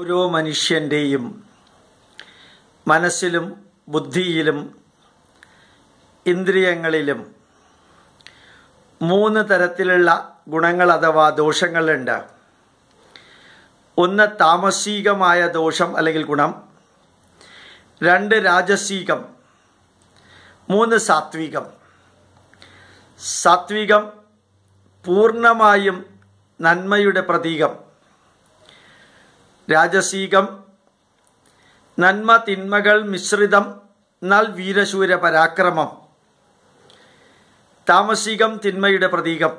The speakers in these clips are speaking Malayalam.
ഓരോ മനുഷ്യന്റെയും മനസ്സിലും ബുദ്ധിയിലും ഇന്ദ്രിയങ്ങളിലും മൂന്ന് തരത്തിലുള്ള ഗുണങ്ങൾ അഥവാ ദോഷങ്ങളുണ്ട്. ഒന്ന് താമസികമായ ദോഷം അല്ലെങ്കിൽ ഗുണം രണ്ട് രാജസീകം മൂന്ന് സാത്വികം. സാത്വികം പൂർണമായും നന്മയുടെ പ്രതീകം. രാജസീകം നന്മ തിന്മകൾ മിശ്രിതം എന്നാൽ വീരശൂര പരാക്രമം. താമസികം തിന്മയുടെ പ്രതീകം.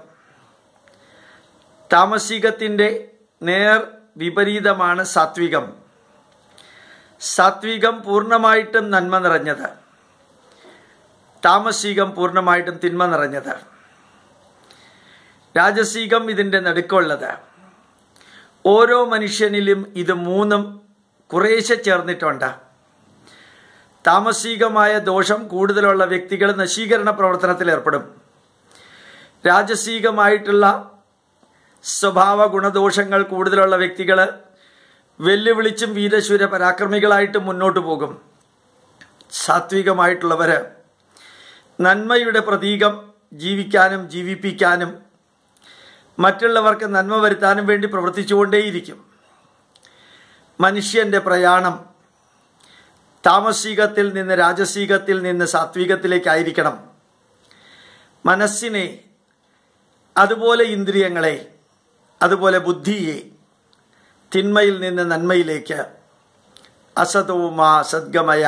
താമസികത്തിന്റെ നേർ വിപരീതമാണ് സാത്വികം. സാത്വികം പൂർണമായിട്ടും നന്മ നിറഞ്ഞത്. താമസികം പൂർണമായിട്ടും തിന്മ നിറഞ്ഞത്. രാജസീകം ഇതിന്റെ നടുക്കുള്ളത്. ഓരോ മനുഷ്യനിലും ഇത് മൂന്നും കുറേശ്ശെ ചേർന്നിട്ടുണ്ട്. താമസികമായ ദോഷം കൂടുതലുള്ള വ്യക്തികൾ നശീകരണ പ്രവർത്തനത്തിൽ ഏർപ്പെടും. രാജസീകമായിട്ടുള്ള സ്വഭാവ ഗുണദോഷങ്ങൾ കൂടുതലുള്ള വ്യക്തികൾ വെല്ലുവിളിച്ചും വീരശൂര പരാക്രമികളായിട്ട് മുന്നോട്ട് പോകും. സാത്വികമായിട്ടുള്ളവർ നന്മയുടെ പ്രതീകം ജീവിക്കാനും ജീവിപ്പിക്കാനും മറ്റുള്ളവർക്ക് നന്മ വരുത്താനും വേണ്ടി പ്രവർത്തിച്ചുകൊണ്ടേയിരിക്കും. മനുഷ്യന്റെ പ്രയാണം താമസികത്തിൽ നിന്ന് രാജസീകത്തിൽ നിന്ന് സാത്വികത്തിലേക്കായിരിക്കണം. മനസ്സിനെ അതുപോലെ ഇന്ദ്രിയങ്ങളെ അതുപോലെ ബുദ്ധിയെ തിന്മയിൽ നിന്ന് നന്മയിലേക്ക് അസതവുമാ സദ്ഗമയ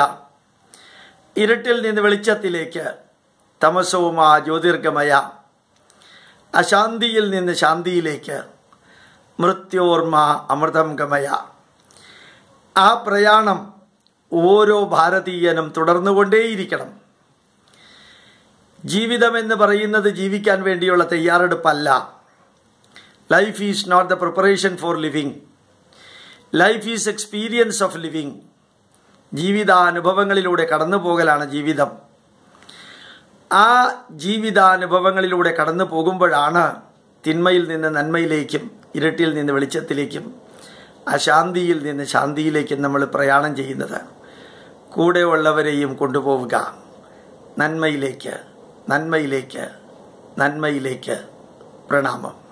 ഇരുട്ടിൽ നിന്ന് വെളിച്ചത്തിലേക്ക് തമസവുമാ ജ്യോതിർഗമയ അശാന്തിയിൽ നിന്ന് ശാന്തിയിലേക്ക്. മൃത്യോർമ്മ അമൃതം ഗമയ ആ പ്രയാണം ഓരോ ഭാരതീയനും തുടർന്നുകൊണ്ടേയിരിക്കണം. ജീവിതം എന്ന് പറയുന്നത് ജീവിക്കാൻ വേണ്ടിയുള്ള തയ്യാറെടുപ്പല്ല. Life is not the preparation for living life is experience of living ജീവിതാനുഭവങ്ങളിലൂടെ കടന്നു പോകലാണ് ജീവിതം. ആ ജീവിതാനുഭവങ്ങളിലൂടെ കടന്നു പോകുമ്പോഴാണ് തിന്മയിൽ നിന്ന് നന്മയിലേക്കും ഇരുട്ടിൽ നിന്ന് വെളിച്ചത്തിലേക്കും അശാന്തിയിൽ നിന്ന് ശാന്തിയിലേക്കും നമ്മൾ പ്രയാണം ചെയ്യുന്നത്. കൂടെയുള്ളവരെയും കൊണ്ടുപോവുക. നന്മയിലേക്ക് നന്മയിലേക്ക് നന്മയിലേക്ക് പ്രണാമം.